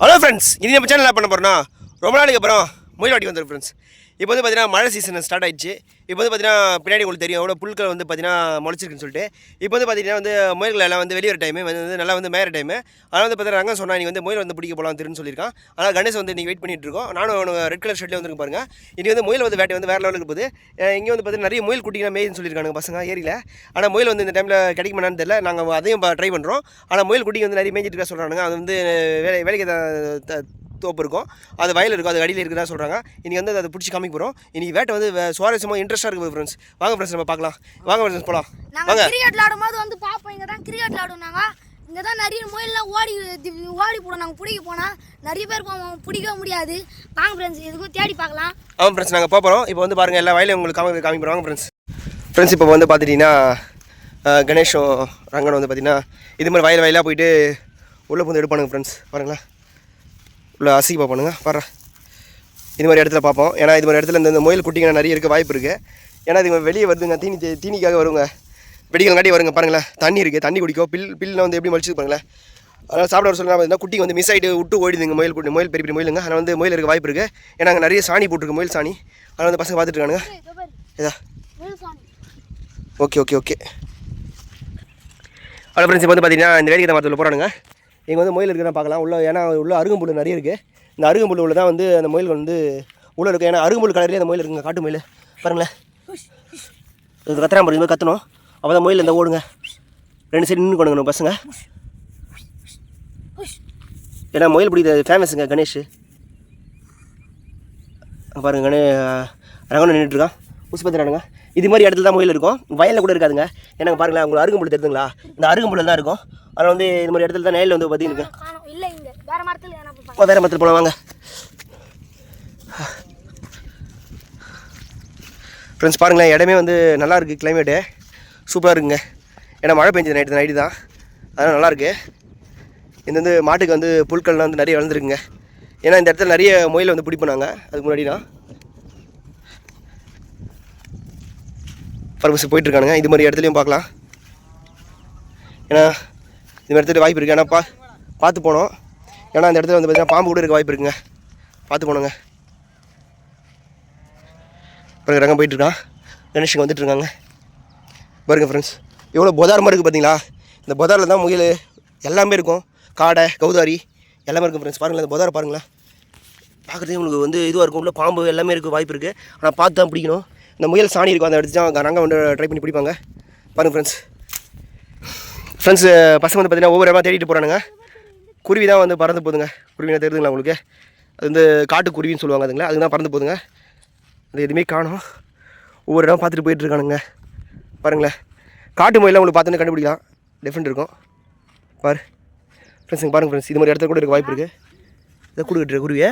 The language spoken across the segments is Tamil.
ஹலோ ஃப்ரெண்ட்ஸ் இனி நம்ம சேனல் என்ன பண்ண போகிறோம்னா ரொம்ப நாளைக்கு அப்புறம் முயல் வாட்டி வந்துடும் ஃப்ரெண்ட்ஸ் இப்போ வந்து பார்த்தீங்கன்னா மழை சீசன் ஸ்டார்ட் ஆயிடுச்சு. இப்போ வந்து பார்த்தீங்கன்னா பின்னாடி உங்களுக்கு தெரியும் அவ்வளோ புல்கள் வந்து பார்த்தீங்கன்னா முளைச்சிருக்குன்னு சொல்லிட்டு. இப்போ வந்து பார்த்தீங்கன்னா வந்து முயல்கள் எல்லாம் வந்து வெளியே டைமு வந்து நல்லா வந்து மேற டைமு அதனால் வந்து பார்த்தீங்கன்னா ரங்கம் சொன்னால் நீங்கள் வந்து முயல் வந்து பிடிக்க போகலாம் திருன்னு சொல்லியிருக்கான். ஆனால் கணேஷ் வந்து நீங்கள் வெயிட் பண்ணிட்டு இருக்கோம். நானும் ரெட் கலர் ஷர்ட்லேயே வந்துருக்கு பாருங்க. இனி வந்து முயல் வந்து வேட்டை வந்து வேறு லெவலுக்கு போகுது. இங்கே வந்து பார்த்தீங்கன்னா நிறைய முயல் குட்டிங்கன்னா மேய்ன்னு சொல்லியிருக்காங்க பசங்க ஏரியில். ஆனால் முயல் வந்து இந்த டைமில் கிடைக்குமான்னு தெரியல. நாங்கள் அதையும் ட்ரை பண்ணுறோம் ஆனால் முயல் குட்டிங்க வந்து நிறைய மேய்ஞ்சிட்டு இருக்க சொல்கிறாங்க அது வந்து வேலை வேலைக்கு த- த- தோப்பு இருக்கும் அது வயல் இருக்கும் அது அடியில் இருக்குதா சொல்கிறாங்க இன்றைக்கி வந்து அதை பிடிச்சி காமிக்க போகிறோம் இன்றைக்கி வேட்டை வந்து சுவாரஸ்யமாக இன்ட்ரெஸ்ட்டாக இருக்குது ஃப்ரெண்ட்ஸ் வாங்க ஃப்ரெண்ட்ஸ் நம்ம பார்க்கலாம். வாங்க ஃப்ரெண்ட்ஸ் போகலாம் வாங்க. கிரிக்கெட் விளையாடும்போது வந்து பார்ப்போம் இங்க தான் கிரிக்கெட் விளையாடுனாங்க. இங்க தான் நிறைய முயல்லாம் ஓடி ஓடி போடும் நாங்கள் பிடிக்க போனால் நிறைய பேர் பிடிக்க முடியாது. வாங்க ஃப்ரெண்ட்ஸ் எதுக்கும் தேடி பார்க்கலாம். ஆமாம் ஃப்ரெண்ட்ஸ் நாங்கள் போகிறோம் இப்போ வந்து பாருங்கள் எல்லா வயலையும் உங்களுக்கு காமி காமிக்கிறோம் வாங்க ஃப்ரெண்ட்ஸ் ஃப்ரெண்ட்ஸ் இப்போ வந்து பார்த்துட்டிங்கன்னா கணேஷும் ரங்கனும் வந்து பார்த்திங்கன்னா இது மாதிரி வயல் வயலாக போயிட்டு உள்ளே வந்து எடுப்பானுங்க ஃப்ரெண்ட்ஸ் பாருங்களேன். இவ்வளோ அசிக்க பார்ப்பானுங்க பாரு இது மாதிரி இடத்துல பார்ப்போம் ஏன்னா இது மாதிரி இடத்துல இந்த இந்த முயல் குட்டிங்க நிறைய இருக்க வாய்ப்பு இருக்குது ஏன்னா இது வெளியே வருதுங்க. தீனி தீனிக்காக வருங்க. வெடிக்கலங்காட்டி வருங்க. பாருங்களேன். தண்ணி இருக்குது தண்ணி குடிக்கும் பில் பில்லில் வந்து எப்படி மலிச்சு பாருங்களேன். அதனால் சாப்பிட வர சொல்லுங்க பார்த்தீங்கன்னா குட்டி வந்து மிஸ் ஆகிட்டு விட்டு ஓடிதுங்க முயல் குட்டி முயல் பெரிய பெரிய முயலுங்க. ஆனால் வந்து முயல் இருக்க வாய்ப்பு இருக்குது ஏன்னா அங்கே நிறைய சாணி போட்டிருக்கு. முயல் சாணி. அதனால் வந்து பசங்க பார்த்துட்டு இருக்கானுங்க. இதா. Okay okay okay. Hello friends இப்போ வந்து பார்த்தீங்கன்னா இந்த வேடிக்கை மரத்தில் போகிறானுங்க இங்கே வந்து முயல் இருக்குன்னு பார்க்கலாம். உள்ள ஏன்னா உள்ள அருகம்புல் நிறைய இருக்குது இந்த அருகம்புல் உள்ள தான் வந்து அந்த முயல் வந்து உள்ளே இருக்குது ஏன்னா அருகம்புல் கலர்லேயே அந்த முயல் இருக்குங்க காட்டு முயல். பாருங்களேன். இது கத்துறா பாருங்க கத்தணும். அப்போ தான் முயல் இந்த ஓடுங்க. ரெண்டு சைடு நின்று கொண்டுங்க பசங்க. ஏன்னா முயல் பிடிக்கிறது ஃபேமஸுங்க கணேஷ். பாருங்கள் பாருங்க கணே ரங்கன்னு நின்றுட்டுருக்கான் ஊசி பத்திரானுங்க. இது மாதிரி இடத்துல தான் முயல் இருக்கும். வயலில் கூட இருக்காதுங்க. ஏன்னா பாருங்களேன் உங்களுக்கு அருகம்புல் தெரியுதுங்களா இந்த அருகம்புல் தான் இருக்கும். அதில் வந்து இது மாதிரி இடத்துல தான் நேரில் வந்து பார்த்தீங்கன்னா வேற மரத்தில் போகலாம் வாங்க. ஃப்ரெண்ட்ஸ் பாருங்களேன் இடமே வந்து நல்லா இருக்குது கிளைமேட்டு சூப்பராக இருக்குங்க. ஏன்னா மழை பெஞ்சது நைட்டு நைட்டு தான். அதனால் நல்லா இருக்கு. இந்த வந்து மாட்டுக்கு வந்து புல்கள்லாம் வந்து நிறைய வளர்ந்துருக்குங்க. ஏன்னா இந்த இடத்துல நிறைய முயல் வந்து பிடிப்போம் நாங்கள் அதுக்கு முன்னாடி தான். பர்பஸ் போயிட்டுருக்கானுங்க. இது மாதிரி இடத்துலையும் பார்க்கலாம். ஏன்னா இது மாதிரி இடத்துல வாய்ப்பு இருக்குது ஏன்னா பா பார்த்து போனோம். ஏன்னா அந்த இடத்துல வந்து பார்த்தீங்கன்னா பாம்பு கூட இருக்க வாய்ப்பு இருக்குங்க. பார்த்து போனோங்க. பிறகு ரங்கம் போயிட்டுருக்கான். கணேஷுக்கு வந்துட்டுருக்காங்க. பாருங்கள் ஃப்ரெண்ட்ஸ் எவ்வளோ பொதாரமாக இருக்குது பார்த்தீங்களா இந்த பொதாரில் தான் முயல் எல்லாமே இருக்கும். காடை கௌதாரி எல்லாமே இருக்கும் ஃப்ரெண்ட்ஸ் பாருங்களேன் இந்த பொதாரை பாருங்களேன். பார்க்குறதே உங்களுக்கு வந்து இதுவாக இருக்கும். உள்ள பாம்பு எல்லாமே இருக்குது வாய்ப்பு இருக்குது ஆனால் பார்த்து தான் பிடிக்கணும். இந்த முயல் சாணி இருக்கும் அதை எடுத்து தான் நாங்கள் வந்து ட்ரை பண்ணி பிடிப்பாங்க. பாருங்கள் ஃப்ரெண்ட்ஸ் ஃப்ரெண்ட்ஸ் பசங்க வந்து பார்த்தீங்கன்னா ஒவ்வொரு இடமா தேடிட்டு போகிறானுங்க குருவி தான் வந்து பறந்து போகுதுங்க. குருவினா தெரியுதுங்களா உங்களுக்கு? அது வந்து காட்டுக்குருவின்னு சொல்லுவாங்க அதுங்களா? அதுக்கு தான் பறந்து போகுதுங்க. அது எதுவுமே காணும். ஒவ்வொரு இடம் பார்த்துட்டு போயிட்டு இருக்கானுங்க. பாருங்களேன். காட்டு முயலாம் உங்களுக்கு பார்த்தோன்னே கண்டுபிடிக்கலாம். டிஃப்ரெண்ட் இருக்கும். பாரு. ஃப்ரெண்ட்ஸுங்க பாருங்கள் ஃப்ரெண்ட்ஸ் இது மாதிரி இடத்துல கூட இருக்க வாய்ப்பு இருக்குது இதை கூடு கட்டுற குருவியை.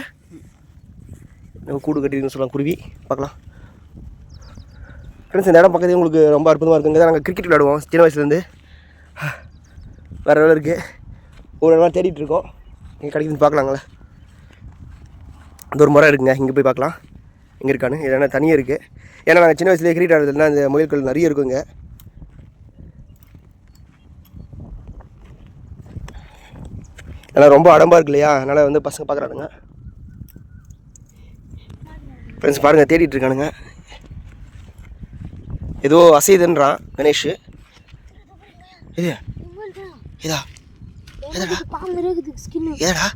நம்ம கூடு கட்டிருக்குன்னு சொல்லலாம் குருவி. பார்க்கலாம். ஃப்ரெண்ட்ஸ் இந்த இடம் பக்கத்துல உங்களுக்கு ரொம்ப அற்புதமாக இருக்குங்க. தான் நாங்கள் கிரிக்கெட் விளையாடுவோம். சின்ன வயசுலேருந்து. வேறு வேலை இருக்குது ஒரு இடமா தேடிட்டு இருக்கோம். இங்கே கிடைக்குதுன்னு பார்க்கலாங்களே? இந்த ஒரு மரம் இருக்குங்க. இங்கே போய் பார்க்கலாம். இங்கே இருக்கான்னு ஏன்னா தனியாக இருக்குது ஏன்னா நாங்கள் சின்ன வயசுலேயே கிரிக்கெட் ஆடுறதுனா இந்த முயல்கள் நிறைய இருக்குங்க. ஏன்னா ரொம்ப அடம்பாக இருக்கு இல்லையா? அதனால் வந்து பசங்க பார்க்குறானுங்க. ஃப்ரெண்ட்ஸ் பாருங்கள் தேடிட்டு இருக்கானுங்க. ஏதோ அசைதுன்றான் கணேஷ். இது. இதா. எதடா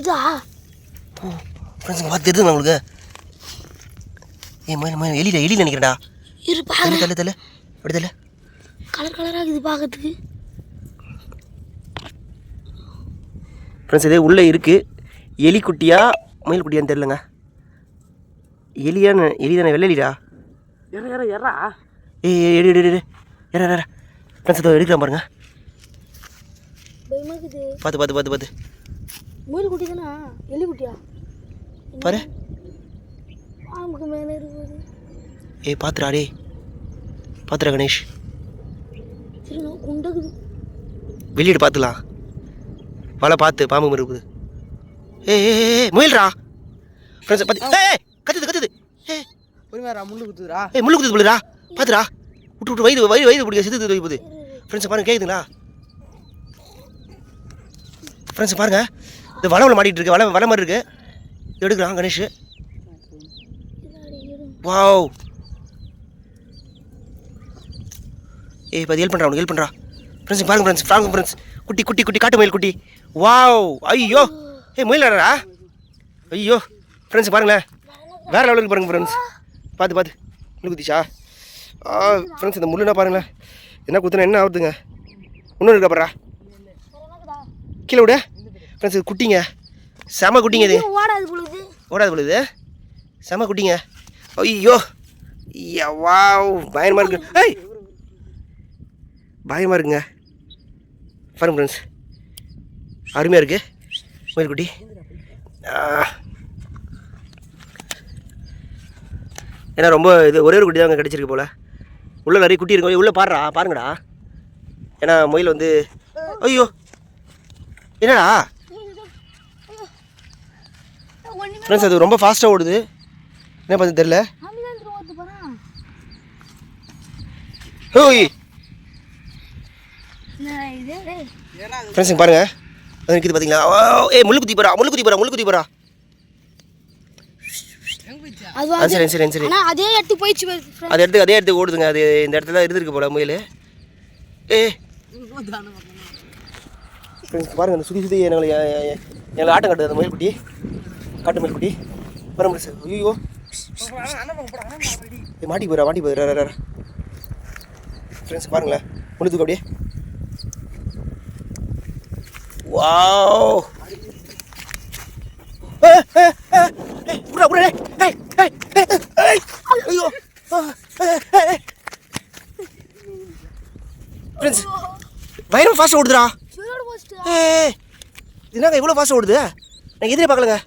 இதா. ஃப்ரெண்ட்ஸுங்க பார்த்து தெரியுதுங்க உங்களுக்கு? ஏ மயில் மயில் எலிடா எலி நினைக்கிறேன்டா இரு பாருங்க தள்ளு தள்ளு அப்படி தள்ளு. கலர் கலராக இருக்குது பார்க்கறதுக்கு. ஃப்ரெண்ட்ஸ் இதே உள்ளே இருக்குது எலி குட்டியா மயில் குட்டியான்னு தெரிலங்க எலியான்னு எலி தானே வெள்ளை எலிடா எற எற எறா. ஏய், எடு எடு எடு ஏற ஏற ஃப்ரெண்ட்ஸ் இதோ எடுக்கலாம் பாருங்க. பார்த்து பார்த்து பார்த்து பார்த்து முயல் குட்டி தானே எலி குட்டியா? பாரு. பாம்புக்கு மேலே இருக்குது ஏய் பார்த்துடா டேய். பார்த்துடா கணேஷ். சரி நான் வெளியிடு பார்த்துலாம் வலை பார்த்து பாம்பு மாதிரி இருக்குது ஏய் ஏய் ஏய், ஏய் முயல்ரா ஃப்ரெண்ட்ஸ் பார்த்து ஏய் ஏய், கத்துது கத்துது ஏய் பொறுமையாரா முள்ளு குத்துதுரா ஏய் முள்ளு குத்துது போலுடா. பாத்துடா. விட்டு விட்டு வயிறு வயிறு வயிறு பிடிக்க சித்து போகுது ஃப்ரெண்ட்ஸ் பாருங்க கேட்குதுங்களா ஃப்ரெண்ட்ஸ் பாருங்க. இந்த வளவில் மாட்டிகிட்டு இருக்கு. வலை வலை மாதிரி இருக்கு. எடுக்கலாம் எடுக்கிறான் கணேஷ். வாவ். ஏய் இப்போ ஹெல்ப் பண்ணுறா உனக்கு ஹெல்ப் பண்ணுறா ஃப்ரெண்ட்ஸ் பாருங்க ஃப்ரெண்ட்ஸ் பாருங்க ஃப்ரெண்ட்ஸ் குட்டி குட்டி குட்டி காட்டு மயில் குட்டி. வாவ். ஐயோ. ஏய் மயில் ஆடுறா ஐயோ. ஃப்ரெண்ட்ஸ் பாருங்களேன். வேறு லெவலுக்கு பாருங்க ஃப்ரெண்ட்ஸ் பார்த்து பார்த்து முள்ளு குத்திச்சா ஆ ஃப்ரெண்ட்ஸ் இந்த முள்ளுனா பாருங்களேன். என்ன குத்துனா என்ன ஆகுதுங்க இன்னொன்று இருக்கா பாரா கீழே விடு. ஃப்ரெண்ட்ஸ் இது குட்டிங்க. செம குட்டிங்க இது. ஓடாது பொழுது. செம குட்டிங்க. ஐயோ. ஐயா வாவ். பயமாக இருக்கு. ஏய்! பயமாக இருக்குங்க. பாருங்க ஃப்ரெண்ட்ஸ் அருமையாக இருக்கு. மயில் குட்டி ஆ. ஏன்னா ரொம்ப இது ஒரே ஒரு குட்டி தான் அங்கே கிடச்சிருக்கு போல். உள்ளே நிறைய குட்டி இருக்கும் உள்ளே பாடுறா பாருங்கடா. ஏன்னா மயில் வந்து ஐயோ. என்னடா? ஃப்ரெண்ட்ஸ் அது ரொம்ப ஃபாஸ்ட்டாக ஓடுது. என்ன பண்ணு தெரில ஓய். ஃப்ரெண்ட்ஸுங்க பாருங்கள் ஃப்ரெண்ட்ஸ் பாருங்க. அது நிற்கிது பார்த்தீங்களா ஏ ஏய் முள்ளு குத்தி போகிறா முள்ளு குத்தி போகிறா முள்ளு குத்தி போறா. அது சரி சரி. சரி அதே எடுத்து போயிடுச்சு. அது எடுத்து அதே எடுத்து ஓடுதுங்க. அது இந்த இடத்துல தான் இருந்திருக்கு போல முயல். ஏ. பாருங்க அந்த சுற்றி சுற்றி எங்களை எங்களை ஆட்டம் காட்டுது அந்த முயல் குட்டி காட்டு முயல் குட்டி பாருங்க சார் ஐயோ மாட்டி போயிடா மாட்டி போயிடா ஃப்ரெண்ட்ஸ் பாருங்களேன். முள்ளு தூக்கு அப்படியே. வாவ் ஏய், ஏய், ஏய், ஏய், புறா, புறா, ஏய், ஏய், ஏய், ஏய், ஏய், ஐயோ ஃப்ரெண்ட்ஸ் பயங்கரம் ஃபாஸ்ட்டாக ஓடுதுடா. இது என்னங்க இவ்வளோ ஃபாஸ்ட்டாக ஓடுது? நான் எதிரே பார்க்கலங்க.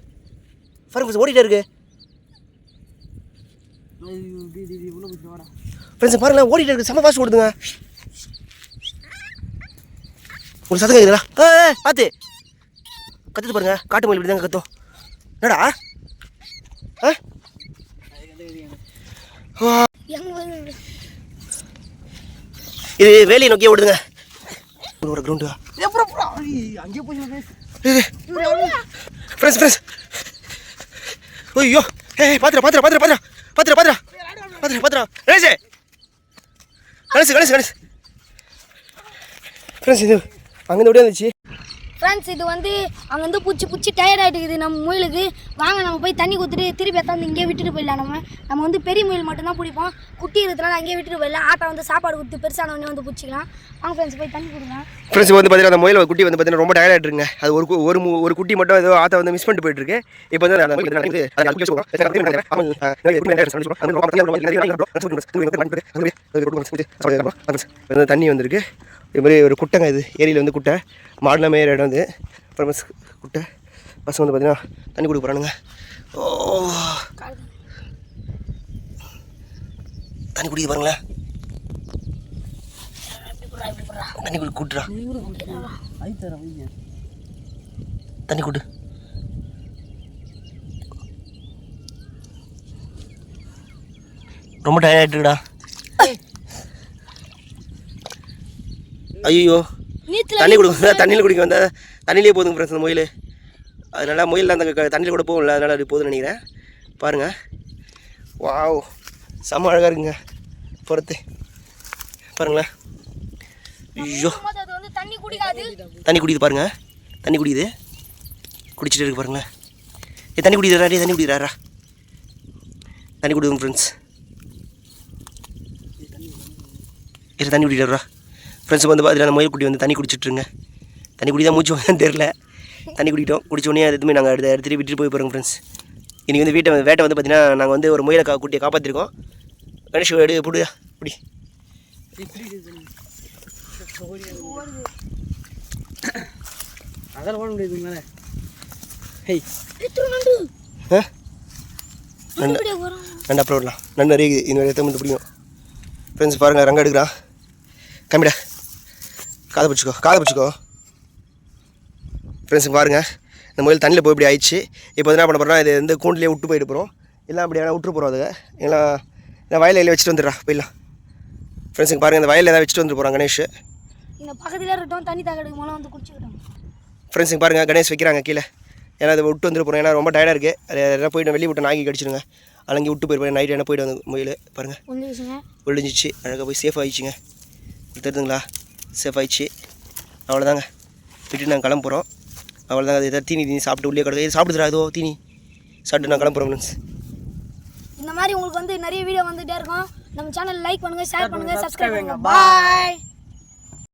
பாருங்க ஃப்ரெண்ட்ஸ் ஓடிட்டே இருக்கு. ஃப்ரெண்ட்ஸ் பாருங்களேன் ஓடிட்டே இருக்கு. செம்ம ஃபாஸ்ட் ஓடுதுங்க. ஒரு சத்தம் கேட்குதுடா ஏய் பார்த்து கத்துது பாருங்க. காட்டு மயில் இப்படி தாங்க கத்தும். என்னடா? ஆ? இது வேலையை நோக்கியே ஓடுதுங்க. ஒரு கிரவுண்டு ஃப்ரெண்ட்ஸ் ஃப்ரெண்ட்ஸ் ஐயோ. ஏய் பாத்திரா பாத்திரா பாத்திரா பாத்திரா பாத்திரா பாத்திரா பாத்திரா பாத்திரா கணேஷ். கணேஷ் கணேஷ் கணேஷ். ஃப்ரெண்ட்ஸ் இது அங்கேருந்து ஓடி வந்துச்சு ஃப்ரெண்ட்ஸ் இது வந்து அங்கே வந்து புச்சி புச்சி டயர்ட் ஆகிட்டுக்குது நம்ம முயலுக்கு வாங்க நம்ம போய் தண்ணி கொடுத்துட்டு திருப்பி எத்தாந்து இங்கேயே விட்டுட்டு போயிடலாம் நம்ம நம்ம வந்து பெரிய முயல் மட்டும்தான் பிடிப்போம் குட்டி இருக்கிறதுனால அங்கேயே விட்டுட்டு போயிடலாம் ஆட்டை வந்து சாப்பாடு கொடுத்து பெருசான உடனே வந்து பிடிச்சிக்கலாம் வாங்க ஃப்ரெண்ட்ஸ் போய் தண்ணி கொடுங்க ஃப்ரெண்ட்ஸ் வந்து பார்த்தீங்கன்னா அந்த முயல் குட்டி வந்து பார்த்தீங்கன்னா ரொம்ப டயர்ட் ஆகிட்டுருங்க அது ஒரு ஒரு ஒரு குட்டி மட்டும் ஏதோ ஆட்டை வந்து மிஸ் பண்ணிட்டு போயிட்டு இருக்கு இப்போ வந்து வந்து தண்ணி வந்திருக்கு இது மாதிரி ஒரு குட்டைங்க இது ஏரியில் வந்து குட்டை மாடலாம் மேயிற இடம் வந்து அப்புறம் பஸ் குட்டை பஸ் வந்து பார்த்தீங்கன்னா தண்ணி கொடுக்க போகிறானுங்க ஓ. தண்ணி குடிக்க பாருங்களேன் தண்ணி குடி கூட்டுறா தண்ணி கொடு ரொம்ப டயர்ட் ஆகிட்டுருடா ஐயோ தண்ணி கொடுக்க தண்ணியில் குடிக்க வந்தால் தண்ணியிலே போதுங்க ஃப்ரெண்ட்ஸ் அந்த முயல். அதனால முயல் அந்த தண்ணியில் கூட போகல அதனால் அது போதும்னு நினைக்கிறேன். பாருங்கள் வாவ். செம்ம அழகாக இருக்குங்க. பொறுத்து. பாருங்களேன். ஐயோ. தண்ணி குடிக்காது. தண்ணி குடிக்குது பாருங்க. தண்ணி குடிக்குது குடிச்சிட்டு இருக்கு பாருங்களேன். ஏ தண்ணி குடிக்கிறாரா டேய் தண்ணி குடிக்கிறாரா தண்ணி குடிங்க ஃப்ரெண்ட்ஸ் ஏ தண்ணி குடிக்கிறாரா ஃப்ரெண்ட்ஸ் வந்து பார்த்தீங்கன்னா அந்த முயல் குட்டி வந்து தண்ணி குடிச்சிட்ருங்க தண்ணி குடி தான் மூச்சு வாங்கன்னு தெரில. தண்ணி குடிக்கிட்டோம். குடிச்ச உடனே அது எதுவுமே நாங்கள் எடுத்து எடுத்துகிட்டு விட்டுட்டு போய் போகிறோங்க ஃப்ரெண்ட்ஸ் இன்றைக்கி வந்து வீட்டை வந்து- வேட்டை வந்து பார்த்தீங்கன்னா நாங்கள் வந்து ஒரு முயலை கா குட்டியை காப்பாற்றிருக்கோம் கணேஷ் எடு புடியா புடி. அதெல்லாம் ஓட முடியாது மேலே ஹேய் நண்டு. ஆ நண்டு போகிறோம் அப்புறம் விடலாம். நண்டு நிறைய இருக்குது இன்னொரு எத்தனை மட்டும் பிடிக்கும் ஃப்ரெண்ட்ஸ் பாருங்கள் ரங்க எடுக்கிறான். கம்மிடா. காதை பிடிச்சிக்கோ காதை பிடிச்சிக்கோ. ஃப்ரெண்ட்ஸ் பாருங்க. இந்த முயல் தண்ணியில் போய் இப்படி ஆயிடுச்சு. இப்போ என்ன பண்ண போகிறோம் இது வந்து கூண்டுலேயே விட்டு போயிட்டு போகிறோம் இல்லை அப்படி ஆனால் விட்டு போகிறோம் அதுங்க. எல்லாம் இல்லை வயலில் வச்சுட்டு வந்துடுறா. போயிடலாம். ஃப்ரெண்ட்ஸ் இங்கே பாருங்கள் இந்த வயலில் ஏதாவது வச்சுட்டு வந்து போகிறாங்க கணேஷ். இந்த பக்கத்துல இருக்கட்டும் தண்ணி தகடுக்கு மேலே வந்து குடிச்சுக்கிட்டோம் ஃப்ரெண்ட்ஸ் இங்கே பாருங்கள் கணேஷ் வைக்கிறாங்க கீழே. ஏன்னா அதை விட்டு வந்துட்டு போகிறோம் ஏன்னா ரொம்ப டயர்டாக இருக்குது அது எல்லாம் போயிட்டு வெளியே விட்டு நாய்க்கு கடிச்சிடுங்க அலங்கி விட்டு போயிருப்பேன் நைட் என்ன போயிட்டு வந்து முயல் பாருங்கள் விழுந்துச்சு அழகாக போய் சேஃப் ஆயிடுச்சுங்க. தெரியுதுங்களா சேஃப் ஆயிடுச்சு அவ்வளோதாங்க விட்டு நாங்கள் கிளம்புறோம். அவ்வளோதாங்க அது ஏதாவது தீனி தீனி சாப்பிட்டு உள்ளே கிடக்கு. இது சாப்பிடுதுடா ஏதோ தீனி. சாப்பிட்டு நான் கிளம்புறோம் ஃப்ரெண்ட்ஸ் இந்த மாதிரி உங்களுக்கு வந்து நிறைய வீடியோ வந்துட்டே இருக்கும். நம்ம சேனல் லைக் பண்ணுங்க ஷேர் பண்ணுங்க சப்ஸ்கிரைப் பண்ணுங்க. பாய்